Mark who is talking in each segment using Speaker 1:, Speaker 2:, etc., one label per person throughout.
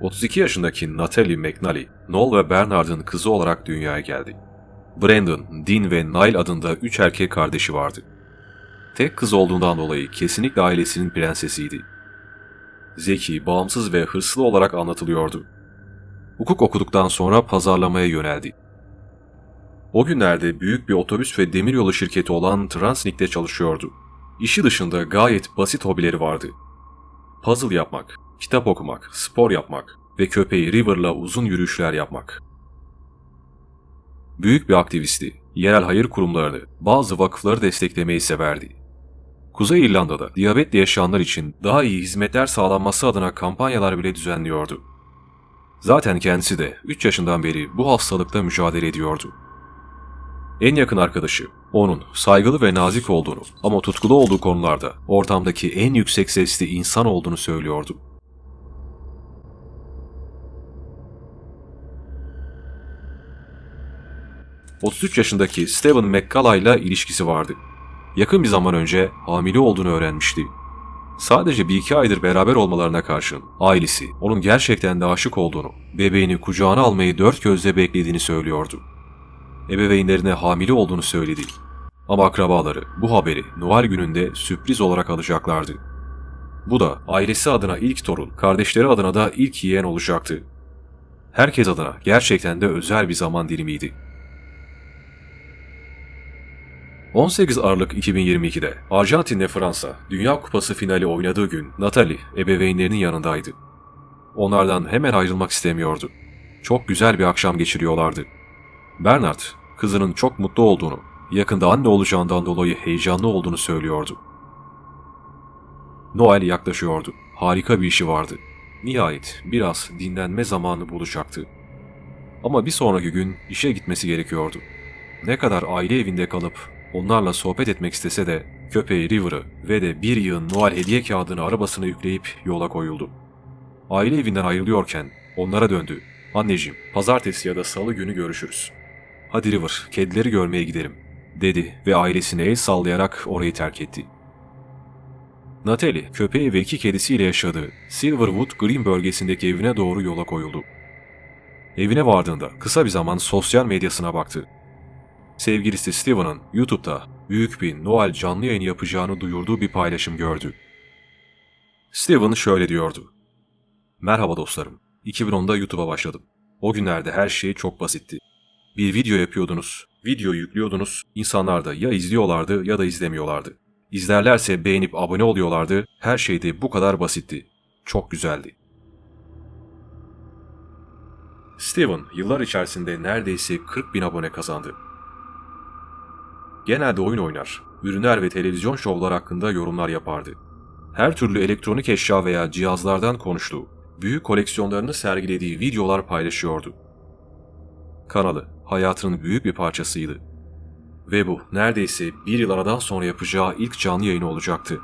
Speaker 1: 32 yaşındaki Natalie McNally, Noel ve Bernard'ın kızı olarak dünyaya geldi. Brandon, Dean ve Nile adında üç erkek kardeşi vardı. Tek kız olduğundan dolayı kesinlikle ailesinin prensesiydi. Zeki, bağımsız ve hırslı olarak anlatılıyordu. Hukuk okuduktan sonra pazarlamaya yöneldi. O günlerde büyük bir otobüs ve demiryolu şirketi olan Transnick'te çalışıyordu. İşi dışında gayet basit hobileri vardı. Puzzle yapmak, kitap okumak, spor yapmak ve köpeği River'la uzun yürüyüşler yapmak. Büyük bir aktivisti, yerel hayır kurumlarını, bazı vakıfları desteklemeyi severdi. Kuzey İrlanda'da diyabetle yaşayanlar için daha iyi hizmetler sağlanması adına kampanyalar bile düzenliyordu. Zaten kendisi de 3 yaşından beri bu hastalıkla mücadele ediyordu. En yakın arkadaşı onun saygılı ve nazik olduğunu ama tutkulu olduğu konularda ortamdaki en yüksek sesli insan olduğunu söylüyordu. ...33 yaşındaki Stephen McCullough ile ilişkisi vardı. Yakın bir zaman önce hamile olduğunu öğrenmişti. Sadece bir iki aydır beraber olmalarına karşın ailesi onun gerçekten de aşık olduğunu, bebeğini kucağına almayı dört gözle beklediğini söylüyordu ebeveynlerine hamile olduğunu söyledi. Ama akrabaları bu haberi Noel gününde sürpriz olarak alacaklardı. Bu da ailesi adına ilk torun, kardeşleri adına da ilk yeğen olacaktı. Herkes adına gerçekten de özel bir zaman dilimiydi. 18 Aralık 2022'de Arjantin'le Fransa Dünya Kupası finali oynadığı gün Natalie ebeveynlerinin yanındaydı. Onlardan hemen ayrılmak istemiyordu. Çok güzel bir akşam geçiriyorlardı. Bernard, kızının çok mutlu olduğunu, yakında anne olacağından dolayı heyecanlı olduğunu söylüyordu. Noel yaklaşıyordu. Harika bir işi vardı. Nihayet biraz dinlenme zamanı bulacaktı. Ama bir sonraki gün işe gitmesi gerekiyordu. Ne kadar aile evinde kalıp onlarla sohbet etmek istese de köpeği River'ı ve de bir yığın Noel hediye kağıdını arabasına yükleyip yola koyuldu. Aile evinden ayrılıyorken onlara döndü. Anneciğim, pazartesi ya da salı günü görüşürüz. Hadi River, kedileri görmeye gidelim, dedi ve ailesine el sallayarak orayı terk etti. Natalie, köpeği ve iki kedisiyle yaşadığı Silverwood Green bölgesindeki evine doğru yola koyuldu. Evine vardığında kısa bir zaman sosyal medyasına baktı. Sevgilisi Steven'ın YouTube'da büyük bir Noel canlı yayın yapacağını duyurduğu bir paylaşım gördü. Steven şöyle diyordu. Merhaba dostlarım. 2010'da YouTube'a başladım. O günlerde her şey çok basitti. Bir video yapıyordunuz, video yüklüyordunuz, insanlar da ya izliyorlardı ya da izlemiyorlardı. İzlerlerse beğenip abone oluyorlardı, her şey de bu kadar basitti. Çok güzeldi. Steven yıllar içerisinde neredeyse 40 bin abone kazandı. Genelde oyun oynar, ürünler ve televizyon şovlar hakkında yorumlar yapardı. Her türlü elektronik eşya veya cihazlardan konuştuğu, büyük koleksiyonlarını sergilediği videolar paylaşıyordu. Kanalı hayatının büyük bir parçasıydı. Ve bu neredeyse bir yıl aradan sonra yapacağı ilk canlı yayını olacaktı.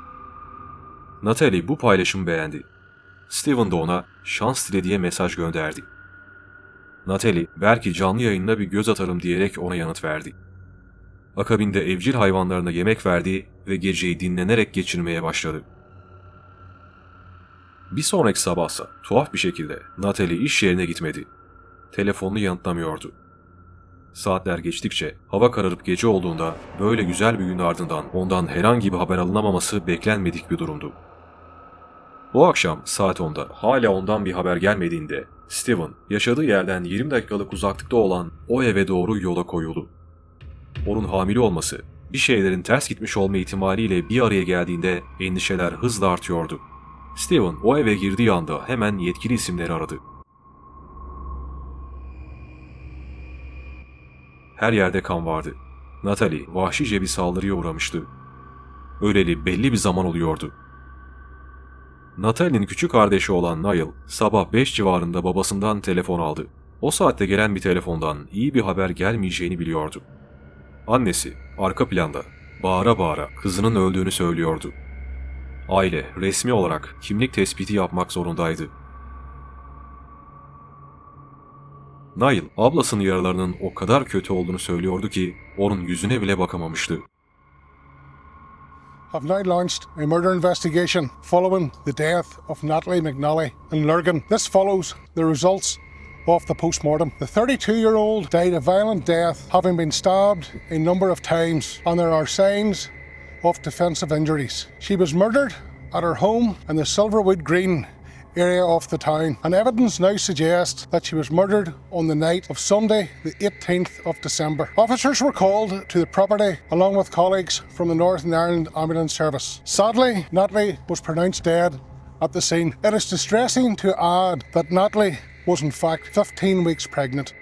Speaker 1: Natalie bu paylaşımı beğendi. Steven de ona şans dile diye mesaj gönderdi. Natalie belki canlı yayında bir göz atarım diyerek ona yanıt verdi. Akabinde evcil hayvanlarına yemek verdi ve geceyi dinlenerek geçirmeye başladı. Bir sonraki sabahsa tuhaf bir şekilde Natalie iş yerine gitmedi. Telefonunu yanıtlamıyordu. Saatler geçtikçe hava kararıp gece olduğunda böyle güzel bir gün ardından ondan herhangi bir haber alınamaması beklenmedik bir durumdu. O akşam saat 10'da hala ondan bir haber gelmediğinde Steven yaşadığı yerden 20 dakikalık uzaklıkta olan o eve doğru yola koyuldu. Onun hamile olması, bir şeylerin ters gitmiş olma ihtimaliyle bir araya geldiğinde endişeler hızla artıyordu. Steven o eve girdiği anda hemen yetkili isimleri aradı. Her yerde kan vardı. Natalie vahşice bir saldırıya uğramıştı. Öleli belli bir zaman oluyordu. Natalie'nin küçük kardeşi olan Niall sabah 5 civarında babasından telefon aldı. O saatte gelen bir telefondan iyi bir haber gelmeyeceğini biliyordu. Annesi arka planda bağıra bağıra kızının öldüğünü söylüyordu. Aile resmi olarak kimlik tespiti yapmak zorundaydı. Niall ablasının yaralarının o kadar kötü olduğunu söylüyordu ki onun yüzüne bile bakamamıştı.
Speaker 2: have now launched a murder investigation following the death of Natalie McNally in Lurgan. This follows the results of the post-mortem. The 32-year-old died a violent death having been stabbed a number of times and there are signs of defensive injuries. She was murdered at her home in the Silverwood Green area of the town, and evidence now suggests that she was murdered on the night of Sunday, the 18th of December. Officers were called to the property along with colleagues from the Northern Ireland Ambulance Service. Sadly, Natalie was pronounced dead at the scene. It is distressing to add that Natalie was in fact 15 weeks pregnant.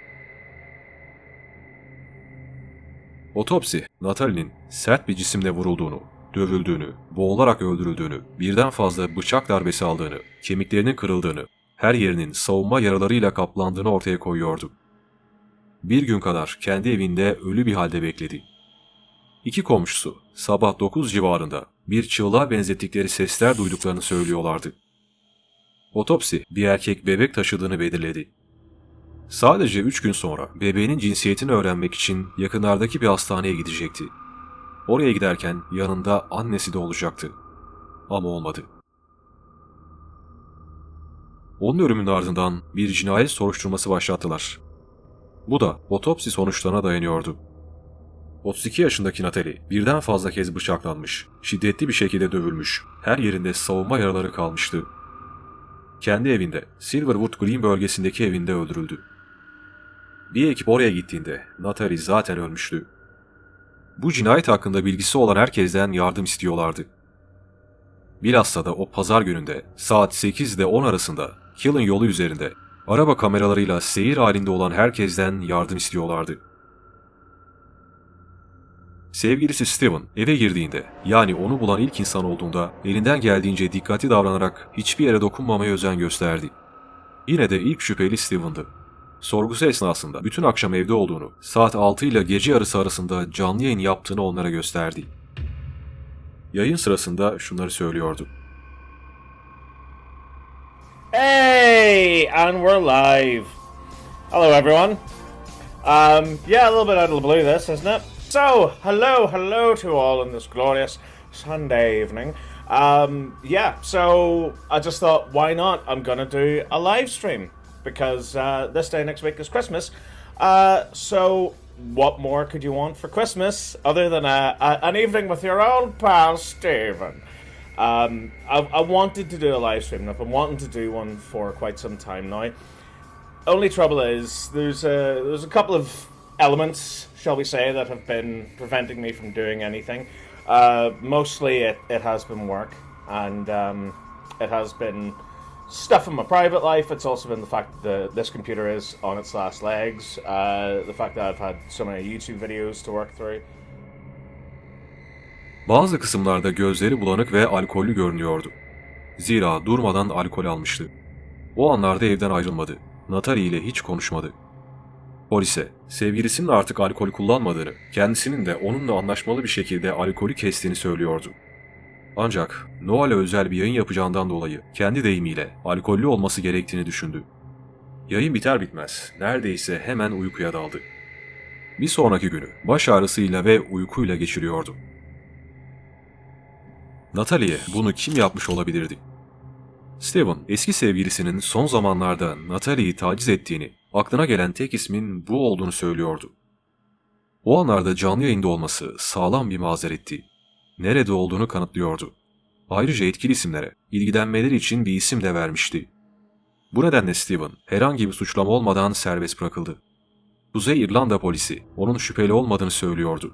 Speaker 1: Otopsi, Natalie'nin sert bir cisimle vurulduğunu, dövüldüğünü, boğularak öldürüldüğünü, birden fazla bıçak darbesi aldığını, kemiklerinin kırıldığını, her yerinin savunma yaralarıyla kaplandığını ortaya koyuyordu. Bir gün kadar kendi evinde ölü bir halde bekledi. İki komşusu sabah 9 civarında bir çığlığa benzettikleri sesler duyduklarını söylüyorlardı. Otopsi bir erkek bebek taşıdığını belirledi. Sadece 3 gün sonra bebeğinin cinsiyetini öğrenmek için yakınlardaki bir hastaneye gidecekti. Oraya giderken yanında annesi de olacaktı. Ama olmadı. Onun ölümünün ardından bir cinayet soruşturması başlattılar. Bu da otopsi sonuçlarına dayanıyordu. 32 yaşındaki Natalie birden fazla kez bıçaklanmış, şiddetli bir şekilde dövülmüş, her yerinde savunma yaraları kalmıştı. Kendi evinde, Silverwood Green bölgesindeki evinde öldürüldü. Bir ekip oraya gittiğinde Natalie zaten ölmüştü. Bu cinayet hakkında bilgisi olan herkesten yardım istiyorlardı. Bilhassa da o pazar gününde saat 8 ile 10 arasında Killen yolu üzerinde araba kameralarıyla seyir halinde olan herkesten yardım istiyorlardı. Sevgilisi Steven eve girdiğinde yani onu bulan ilk insan olduğunda elinden geldiğince dikkatli davranarak hiçbir yere dokunmamaya özen gösterdi. Yine de ilk şüpheli Steven'dı. Sorgusu esnasında bütün akşam evde olduğunu, saat 6 ile gece yarısı arasında canlı yayın yaptığını onlara gösterdi. Yayın sırasında şunları söylüyordu.
Speaker 3: Hey, and we're live. Hello, everyone. Um, yeah, a little bit out of the blue, this, isn't it? So, hello, hello to all on this glorious Sunday evening. Um, yeah, so I just thought, why not? I'm gonna do a live stream because uh, this day next week is Christmas. Uh, so, what more could you want for Christmas other than a, a, an evening with your old pal Stephen? Um, I, I wanted to do a live stream, and I've been wanting to do one for quite some time now. Only trouble is there's a there's a couple of elements, shall we say, that have been preventing me from doing anything. Uh, mostly, it, it has been work, and um, it has been stuff in my private life. It's also been the fact that this computer is on its last legs. Uh, the fact that I've had so many YouTube videos to work through.
Speaker 1: Bazı kısımlarda gözleri bulanık ve alkollü görünüyordu. Zira durmadan alkol almıştı. O anlarda evden ayrılmadı. Natalie ile hiç konuşmadı. Polise, sevgilisinin artık alkol kullanmadığını, kendisinin de onunla anlaşmalı bir şekilde alkolü kestiğini söylüyordu. Ancak Noel'e özel bir yayın yapacağından dolayı kendi deyimiyle alkollü olması gerektiğini düşündü. Yayın biter bitmez neredeyse hemen uykuya daldı. Bir sonraki günü baş ağrısıyla ve uykuyla geçiriyordu. Natalie'ye bunu kim yapmış olabilirdi? Steven, eski sevgilisinin son zamanlarda Natalie'yi taciz ettiğini, aklına gelen tek ismin bu olduğunu söylüyordu. O anlarda canlı yayında olması sağlam bir mazeretti. Nerede olduğunu kanıtlıyordu. Ayrıca etkili isimlere ilgilenmeleri için bir isim de vermişti. Bu nedenle Steven herhangi bir suçlama olmadan serbest bırakıldı. Kuzey İrlanda polisi onun şüpheli olmadığını söylüyordu.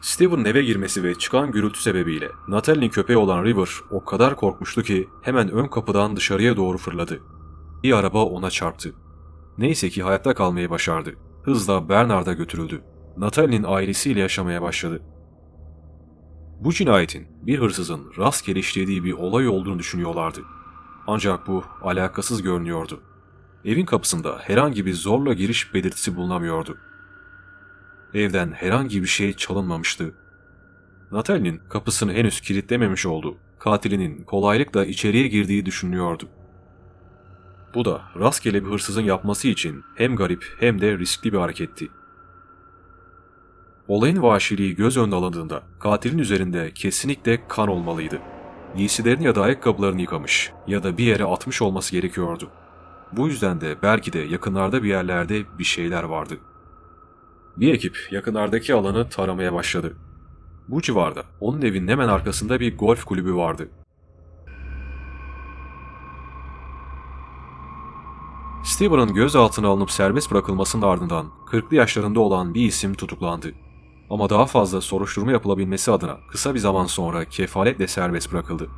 Speaker 1: Steven'ın eve girmesi ve çıkan gürültü sebebiyle Natalie'nin köpeği olan River o kadar korkmuştu ki hemen ön kapıdan dışarıya doğru fırladı. Bir araba ona çarptı. Neyse ki hayatta kalmayı başardı. Hızla Bernard'a götürüldü. Natalie'nin ailesiyle yaşamaya başladı. Bu cinayetin bir hırsızın rastgele işlediği bir olay olduğunu düşünüyorlardı. Ancak bu alakasız görünüyordu. Evin kapısında herhangi bir zorla giriş belirtisi bulunamıyordu. Evden herhangi bir şey çalınmamıştı. Natalie'nin kapısını henüz kilitlememiş olduğu, katilinin kolaylıkla içeriye girdiği düşünülüyordu. Bu da rastgele bir hırsızın yapması için hem garip hem de riskli bir hareketti. Olayın vahşiliği göz önüne alındığında katilin üzerinde kesinlikle kan olmalıydı. Giysilerini ya da ayakkabılarını yıkamış ya da bir yere atmış olması gerekiyordu. Bu yüzden de belki de yakınlarda bir yerlerde bir şeyler vardı. Bir ekip yakınlardaki alanı taramaya başladı. Bu civarda onun evinin hemen arkasında bir golf kulübü vardı. Steven'ın gözaltına alınıp serbest bırakılmasının ardından 40'lı yaşlarında olan bir isim tutuklandı. Ama daha fazla soruşturma yapılabilmesi adına kısa bir zaman sonra kefaletle serbest bırakıldı.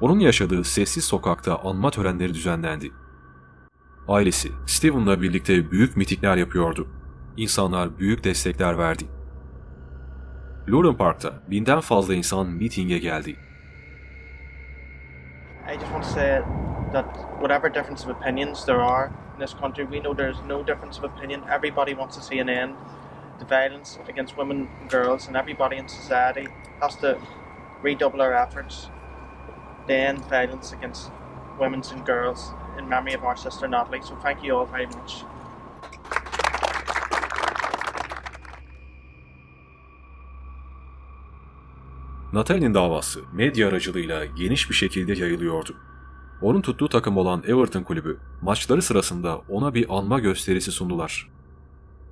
Speaker 1: Onun yaşadığı sessiz sokakta anma törenleri düzenlendi. Ailesi Steven'la birlikte büyük mitikler yapıyordu. İnsanlar büyük destekler verdi. Loren Park'ta binden fazla insan mitinge geldi.
Speaker 4: I just want to say that whatever difference of opinions there are in this country, we know there's no difference of opinion. Everybody wants to see an end to violence against women and girls, and everybody in society has to redouble our efforts to end violence against women and girls in memory of our sister Natalie. So thank you all very much.
Speaker 1: Natalie'nin davası medya aracılığıyla geniş bir şekilde yayılıyordu. Onun tuttuğu takım olan Everton kulübü maçları sırasında ona bir anma gösterisi sundular.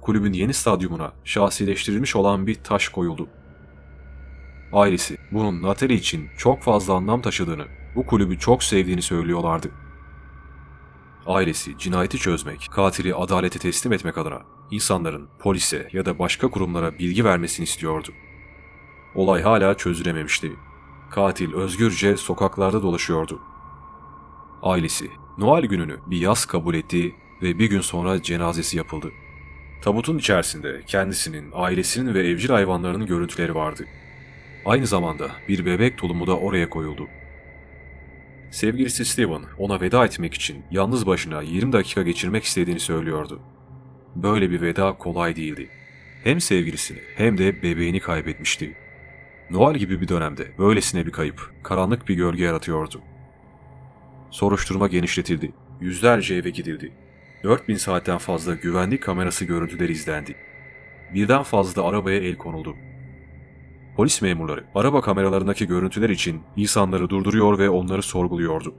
Speaker 1: Kulübün yeni stadyumuna şahsileştirilmiş olan bir taş koyuldu. Ailesi bunun Natalie için çok fazla anlam taşıdığını, bu kulübü çok sevdiğini söylüyorlardı. Ailesi cinayeti çözmek, katili adalete teslim etmek adına insanların polise ya da başka kurumlara bilgi vermesini istiyordu. Olay hala çözülememişti. Katil özgürce sokaklarda dolaşıyordu. Ailesi Noel gününü bir yaz kabul etti ve bir gün sonra cenazesi yapıldı. Tabutun içerisinde kendisinin, ailesinin ve evcil hayvanlarının görüntüleri vardı. Aynı zamanda bir bebek tulumu da oraya koyuldu. Sevgilisi Steven ona veda etmek için yalnız başına 20 dakika geçirmek istediğini söylüyordu. Böyle bir veda kolay değildi. Hem sevgilisini hem de bebeğini kaybetmişti. Noel gibi bir dönemde böylesine bir kayıp, karanlık bir gölge yaratıyordu. Soruşturma genişletildi. Yüzlerce eve gidildi. 4000 saatten fazla güvenlik kamerası görüntüleri izlendi. Birden fazla arabaya el konuldu. Polis memurları araba kameralarındaki görüntüler için insanları durduruyor ve onları sorguluyordu.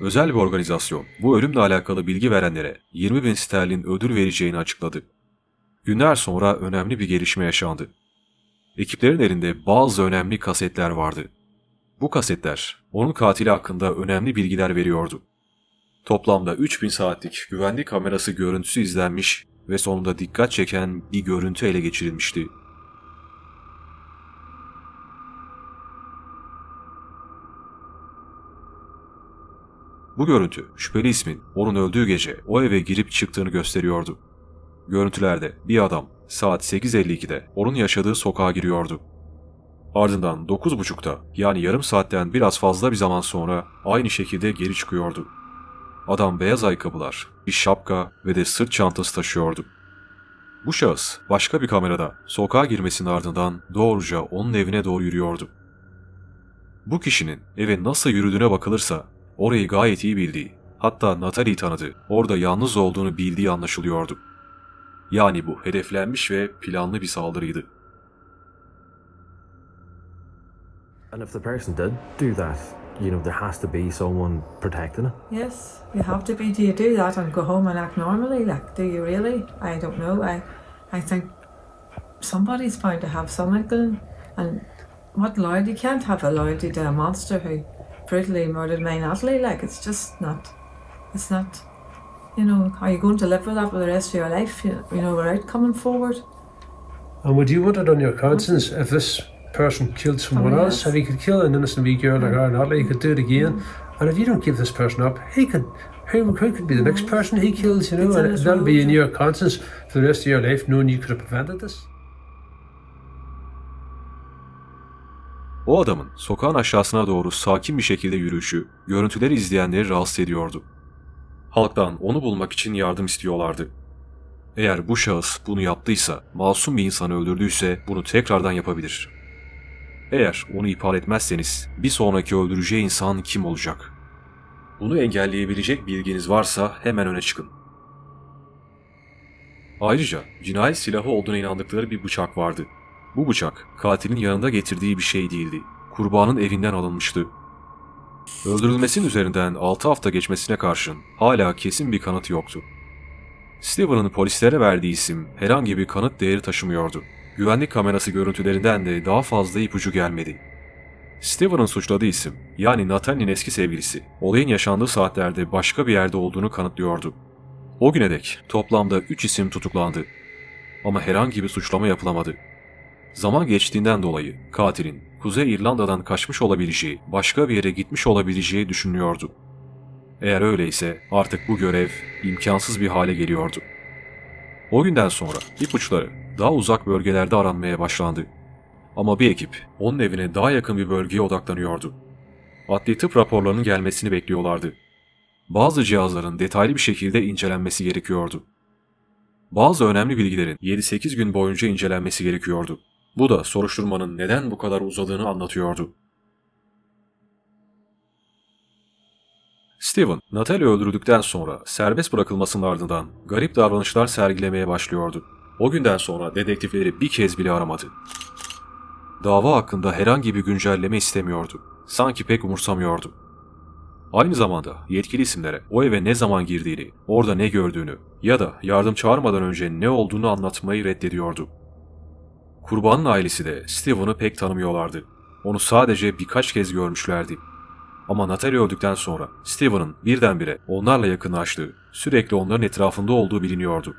Speaker 1: Özel bir organizasyon bu ölümle alakalı bilgi verenlere 20 bin sterlin ödül vereceğini açıkladı. Günler sonra önemli bir gelişme yaşandı. Ekiplerin elinde bazı önemli kasetler vardı. Bu kasetler onun katili hakkında önemli bilgiler veriyordu. Toplamda 3000 saatlik güvenlik kamerası görüntüsü izlenmiş ve sonunda dikkat çeken bir görüntü ele geçirilmişti. Bu görüntü şüpheli ismin onun öldüğü gece o eve girip çıktığını gösteriyordu. Görüntülerde bir adam saat 8.52'de onun yaşadığı sokağa giriyordu. Ardından 9.30'da yani yarım saatten biraz fazla bir zaman sonra aynı şekilde geri çıkıyordu. Adam beyaz ayakkabılar, bir şapka ve de sırt çantası taşıyordu. Bu şahıs başka bir kamerada sokağa girmesinin ardından doğruca onun evine doğru yürüyordu. Bu kişinin eve nasıl yürüdüğüne bakılırsa orayı gayet iyi bildiği, hatta Natalie'yi tanıdı, orada yalnız olduğunu bildiği anlaşılıyordu. Yani bu hedeflenmiş ve planlı bir saldırıydı.
Speaker 5: And if the person did do that, you know, there has to be someone protecting it.
Speaker 6: Yes, you have to be. Do you do that and go home and act normally? Like, do you really? I don't know. I, I think somebody's bound to have some inkling. And what loyalty? You can't have a loyalty to a monster who brutally murdered my Natalie. Like, it's just not. It's not. You know, are you going to live with that for the rest of your life? You, you know, without coming forward.
Speaker 7: And would you want it on your conscience if this person killed someone
Speaker 6: Oh,
Speaker 7: else?
Speaker 6: yes.
Speaker 7: If he could kill an innocent wee girl like her, Natalie, he could do it again. And if you don't give this person up, he could. Who, who could be the next person he kills? You know, and that'll be in your conscience for the rest of your life, knowing you could have prevented this.
Speaker 1: O adamın sokağın aşağısına doğru sakin bir şekilde yürüyüşü görüntüleri izleyenleri rahatsız ediyordu. Halktan onu bulmak için yardım istiyorlardı. Eğer bu şahıs bunu yaptıysa, masum bir insanı öldürdüyse bunu tekrardan yapabilir. Eğer onu ihbar etmezseniz bir sonraki öldüreceği insan kim olacak? Bunu engelleyebilecek bilginiz varsa hemen öne çıkın. Ayrıca cinayet silahı olduğuna inandıkları bir bıçak vardı. Bu bıçak katilin yanında getirdiği bir şey değildi. Kurbanın evinden alınmıştı. Öldürülmesinin üzerinden 6 hafta geçmesine karşın hala kesin bir kanıt yoktu. Steven'ın polislere verdiği isim herhangi bir kanıt değeri taşımıyordu. Güvenlik kamerası görüntülerinden de daha fazla ipucu gelmedi. Steven'ın suçladığı isim, yani Natalie'nin eski sevgilisi, olayın yaşandığı saatlerde başka bir yerde olduğunu kanıtlıyordu. O güne dek toplamda 3 isim tutuklandı. Ama herhangi bir suçlama yapılamadı. Zaman geçtiğinden dolayı katilin Kuzey İrlanda'dan kaçmış olabileceği, başka bir yere gitmiş olabileceği düşünülüyordu. Eğer öyleyse artık bu görev imkansız bir hale geliyordu. O günden sonra ipuçları daha uzak bölgelerde aranmaya başlandı. Ama bir ekip onun evine daha yakın bir bölgeye odaklanıyordu. Adli tıp raporlarının gelmesini bekliyorlardı. Bazı cihazların detaylı bir şekilde incelenmesi gerekiyordu. Bazı önemli bilgilerin 7-8 gün boyunca incelenmesi gerekiyordu. Bu da soruşturmanın neden bu kadar uzadığını anlatıyordu. Steven, Natalie öldürüldükten sonra serbest bırakılmasının ardından garip davranışlar sergilemeye başlıyordu. O günden sonra dedektifleri bir kez bile aramadı. Dava hakkında herhangi bir güncelleme istemiyordu. Sanki pek umursamıyordu. Aynı zamanda yetkili isimlere o eve ne zaman girdiğini, orada ne gördüğünü ya da yardım çağırmadan önce ne olduğunu anlatmayı reddediyordu. Kurbanın ailesi de Steven'ı pek tanımıyorlardı. Onu sadece birkaç kez görmüşlerdi. Ama Natalie öldükten sonra Steven'ın birdenbire onlarla yakınlaştığı, sürekli onların etrafında olduğu biliniyordu.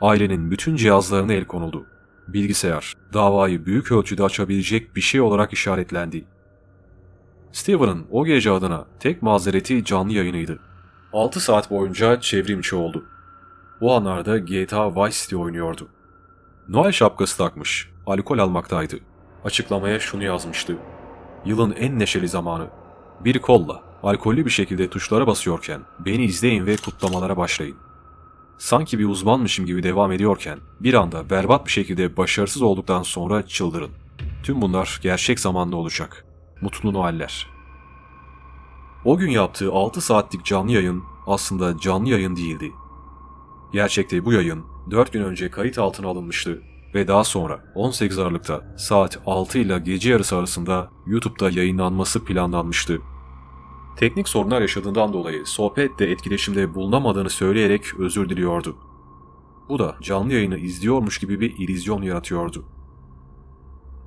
Speaker 1: Ailenin bütün cihazlarına el konuldu. Bilgisayar, davayı büyük ölçüde açabilecek bir şey olarak işaretlendi. Steven'ın o gece adına tek mazereti canlı yayınıydı. 6 saat boyunca çevrimçi oldu. O anlarda GTA Vice City oynuyordu. Noel şapkası takmış, alkol almaktaydı. Açıklamaya şunu yazmıştı. Yılın en neşeli zamanı. Bir kolla, alkollü bir şekilde tuşlara basıyorken beni izleyin ve kutlamalara başlayın. Sanki bir uzmanmışım gibi devam ediyorken bir anda berbat bir şekilde başarısız olduktan sonra çıldırın. Tüm bunlar gerçek zamanda olacak. Mutlu Noeller. O gün yaptığı 6 saatlik canlı yayın aslında canlı yayın değildi. Gerçekte bu yayın 4 gün önce kayıt altına alınmıştı ve daha sonra 18 Aralık'ta saat 6 ile gece yarısı arasında YouTube'da yayınlanması planlanmıştı. Teknik sorunlar yaşadığından dolayı sohbette etkileşimde bulunamadığını söyleyerek özür diliyordu. Bu da canlı yayını izliyormuş gibi bir illüzyon yaratıyordu.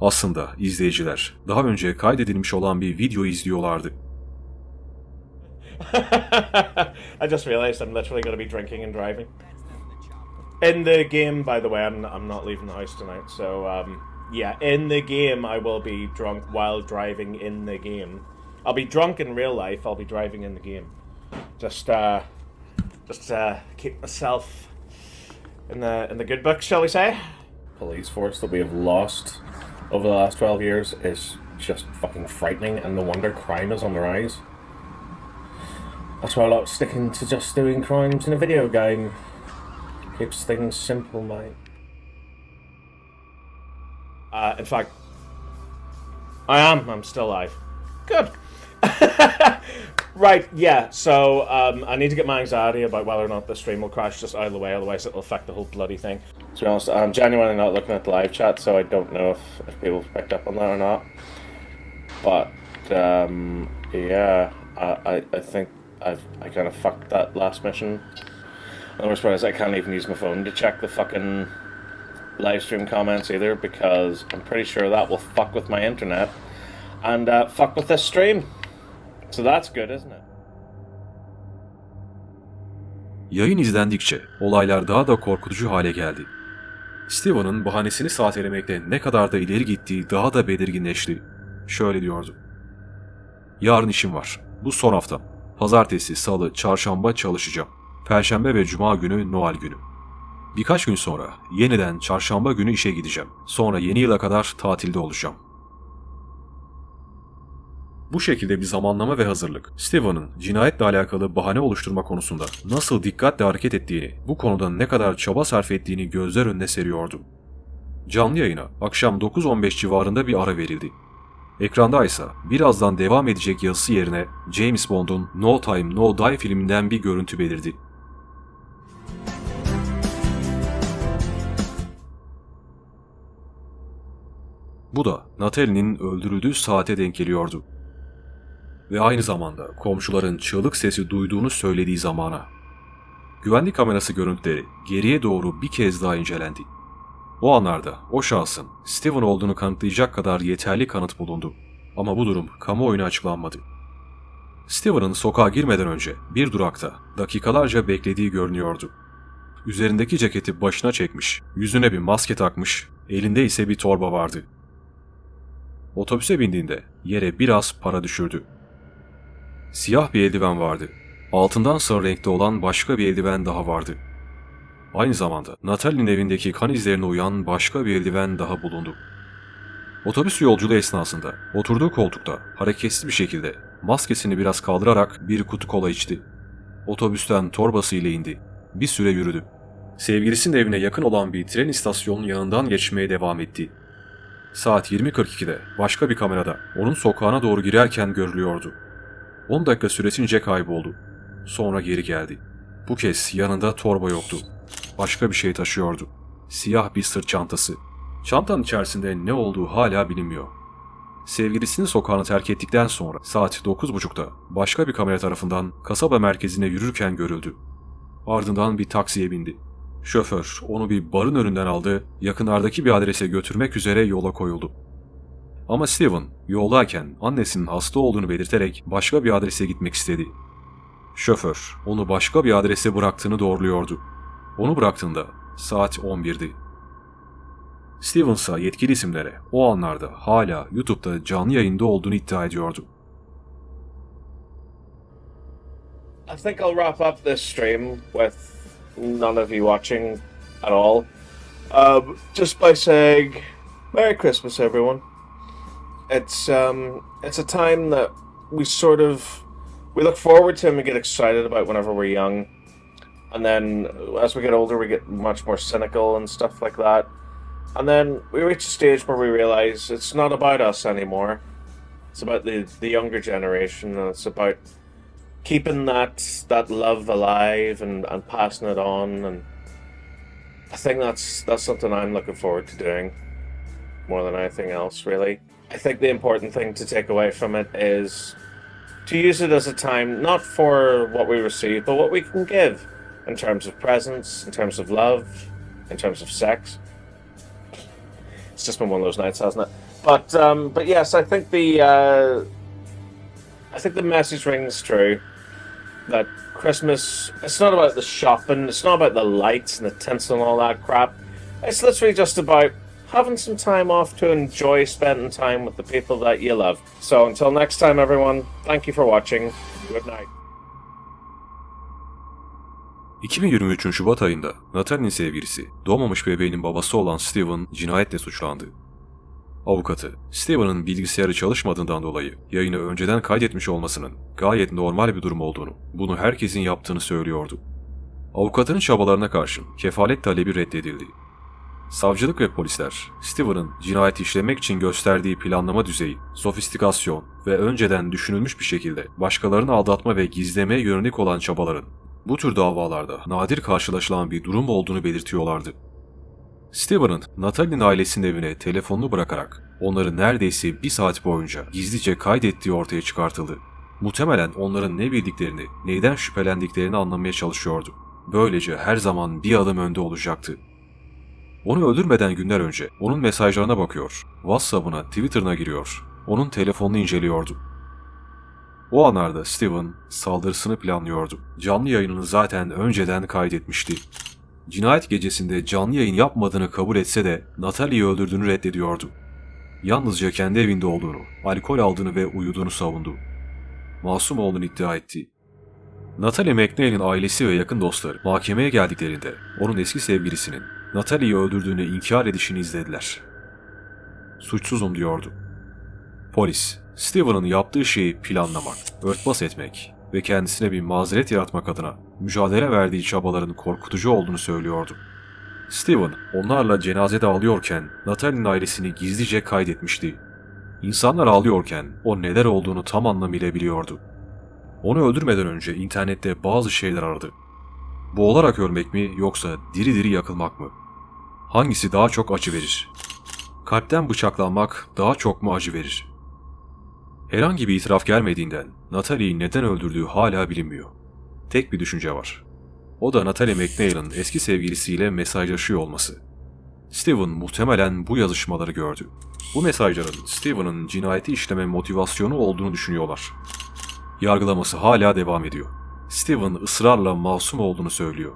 Speaker 1: Aslında izleyiciler daha önce kaydedilmiş olan bir video izliyorlardı.
Speaker 8: I just realized I'm literally going to be drinking and driving. In the game, by the way, I'm, I'm not leaving the house tonight, so um, yeah, in the game, I will be drunk while driving in the game. I'll be drunk in real life. I'll be driving in the game. Just, uh, just uh, keep myself in the in the good books, shall we say?
Speaker 3: police force that we have lost over the last 12 years is just fucking frightening, and no wonder crime is on the rise. That's why I like sticking to just doing crimes in a video game. Keeps things simple, mate.
Speaker 8: Uh, in fact, I am. I'm still alive. Good. right, yeah. So um, I need to get my anxiety about whether or not the stream will crash just out of the way, otherwise it'll affect the whole bloody thing.
Speaker 3: To be honest, I'm genuinely not looking at the live chat, so I don't know if, if people have picked up on that or not. But um, yeah, I, I, I think I've I kind of fucked that last mission. The worst part is I can't even use my phone to check the fucking live stream comments either because I'm pretty sure that will fuck with my internet and uh, fuck with this stream. So that's good, isn't it?
Speaker 1: Yayın izlendikçe olaylar daha da korkutucu hale geldi. Steven'ın bahanesini sahtelemekte ne kadar da ileri gittiği daha da belirginleşti. Şöyle diyordu. Yarın işim var. Bu son haftam. Pazartesi, salı, çarşamba çalışacağım. Perşembe ve cuma günü Noel günü. Birkaç gün sonra yeniden çarşamba günü işe gideceğim. Sonra yeni yıla kadar tatilde olacağım. Bu şekilde bir zamanlama ve hazırlık. Steven'ın cinayetle alakalı bahane oluşturma konusunda nasıl dikkatle hareket ettiğini, bu konuda ne kadar çaba sarf ettiğini gözler önüne seriyordu. Canlı yayına akşam 9.15 civarında bir ara verildi. Ekranda ise birazdan devam edecek yazısı yerine James Bond'un No Time No Die filminden bir görüntü belirdi. Bu da Nathalie'nin öldürüldüğü saate denk geliyordu. Ve aynı zamanda komşuların çığlık sesi duyduğunu söylediği zamana. Güvenlik kamerası görüntüleri geriye doğru bir kez daha incelendi. O anlarda o şahsın Steven olduğunu kanıtlayacak kadar yeterli kanıt bulundu. Ama bu durum kamuoyuna açıklanmadı. Steven'ın sokağa girmeden önce bir durakta dakikalarca beklediği görünüyordu. Üzerindeki ceketi başına çekmiş, yüzüne bir maske takmış, elinde ise bir torba vardı. Otobüse bindiğinde yere biraz para düşürdü. Siyah bir eldiven vardı. Altından sarı renkte olan başka bir eldiven daha vardı. Aynı zamanda Natalie'nin evindeki kan izlerine uyan başka bir eldiven daha bulundu. Otobüs yolculuğu esnasında oturduğu koltukta hareketsiz bir şekilde maskesini biraz kaldırarak bir kutu kola içti. Otobüsten torbasıyla indi. Bir süre yürüdü. Sevgilisinin evine yakın olan bir tren istasyonunun yanından geçmeye devam etti. Saat 20.42'de başka bir kamerada onun sokağına doğru girerken görülüyordu. 10 dakika süresince kayboldu. Sonra geri geldi. Bu kez yanında torba yoktu. Başka bir şey taşıyordu. Siyah bir sırt çantası. Çantanın içerisinde ne olduğu hala bilinmiyor. Sevgilisinin sokağını terk ettikten sonra saat 9.30'da başka bir kamera tarafından kasaba merkezine yürürken görüldü. Ardından bir taksiye bindi. Şoför onu bir barın önünden aldı, yakınlardaki bir adrese götürmek üzere yola koyuldu. Ama Steven yoldayken annesinin hasta olduğunu belirterek başka bir adrese gitmek istedi. Şoför onu başka bir adrese bıraktığını doğruluyordu. Onu bıraktığında saat 11'di. Steven ise yetkili isimlere o anlarda hala YouTube'da canlı yayında olduğunu iddia ediyordu.
Speaker 3: I think I'll wrap up this stream with none of you watching at all. Um, just by saying, Merry Christmas, everyone. It's um, it's a time that we sort of we look forward to and we get excited about whenever we're young, and then as we get older, we get much more cynical and stuff like that. And then we reach a stage where we realize it's not about us anymore. It's about the the younger generation, and it's about keeping that that love alive and, and passing it on and I think that's that's something I'm looking forward to doing more than anything else really. I think the important thing to take away from it is to use it as a time not for what we receive but what we can give in terms of presents, in terms of love, in terms of sex. It's just been one of those nights, hasn't it? But um, but yes, I think the uh, I think the message rings true that Christmas it's not about the shopping, it's not about the lights and the tinsel and all that crap. It's literally just about having some time off to enjoy spending time with the people that you love. So until next time everyone, thank you for watching. Good night.
Speaker 1: 2023'ün Şubat ayında Natalie'nin sevgilisi, doğmamış bebeğinin babası olan Steven cinayetle suçlandı. Avukatı, Steven'ın bilgisayarı çalışmadığından dolayı yayını önceden kaydetmiş olmasının gayet normal bir durum olduğunu, bunu herkesin yaptığını söylüyordu. Avukatının çabalarına karşın kefalet talebi reddedildi. Savcılık ve polisler, Steven'ın cinayet işlemek için gösterdiği planlama düzeyi, sofistikasyon ve önceden düşünülmüş bir şekilde başkalarını aldatma ve gizlemeye yönelik olan çabaların bu tür davalarda nadir karşılaşılan bir durum olduğunu belirtiyorlardı. Steven'ın Natalie'nin ailesinin evine telefonunu bırakarak onları neredeyse bir saat boyunca gizlice kaydettiği ortaya çıkartıldı. Muhtemelen onların ne bildiklerini, neyden şüphelendiklerini anlamaya çalışıyordu. Böylece her zaman bir adım önde olacaktı. Onu öldürmeden günler önce onun mesajlarına bakıyor, WhatsApp'ına, Twitter'ına giriyor, onun telefonunu inceliyordu. O anlarda Steven saldırısını planlıyordu. Canlı yayınını zaten önceden kaydetmişti. Cinayet gecesinde canlı yayın yapmadığını kabul etse de Natalie'yi öldürdüğünü reddediyordu. Yalnızca kendi evinde olduğunu, alkol aldığını ve uyuduğunu savundu. Masum olduğunu iddia etti. Natalie McNeil'in ailesi ve yakın dostları mahkemeye geldiklerinde onun eski sevgilisinin Natalie'yi öldürdüğünü inkar edişini izlediler. Suçsuzum diyordu. Polis, Steven'ın yaptığı şeyi planlamak, örtbas etmek ve kendisine bir mazeret yaratmak adına mücadele verdiği çabaların korkutucu olduğunu söylüyordu. Steven onlarla cenazede ağlıyorken Natalie'nin ailesini gizlice kaydetmişti. İnsanlar ağlıyorken o neler olduğunu tam anlamıyla biliyordu. Onu öldürmeden önce internette bazı şeyler aradı. Boğularak ölmek mi yoksa diri diri yakılmak mı? Hangisi daha çok acı verir? Kalpten bıçaklanmak daha çok mu acı verir? Herhangi bir itiraf gelmediğinden Natalie'yi neden öldürdüğü hala bilinmiyor. Tek bir düşünce var. O da Natalie McNeil'ın eski sevgilisiyle mesajlaşıyor olması. Steven muhtemelen bu yazışmaları gördü. Bu mesajların Steven'ın cinayeti işleme motivasyonu olduğunu düşünüyorlar. Yargılaması hala devam ediyor. Steven ısrarla masum olduğunu söylüyor.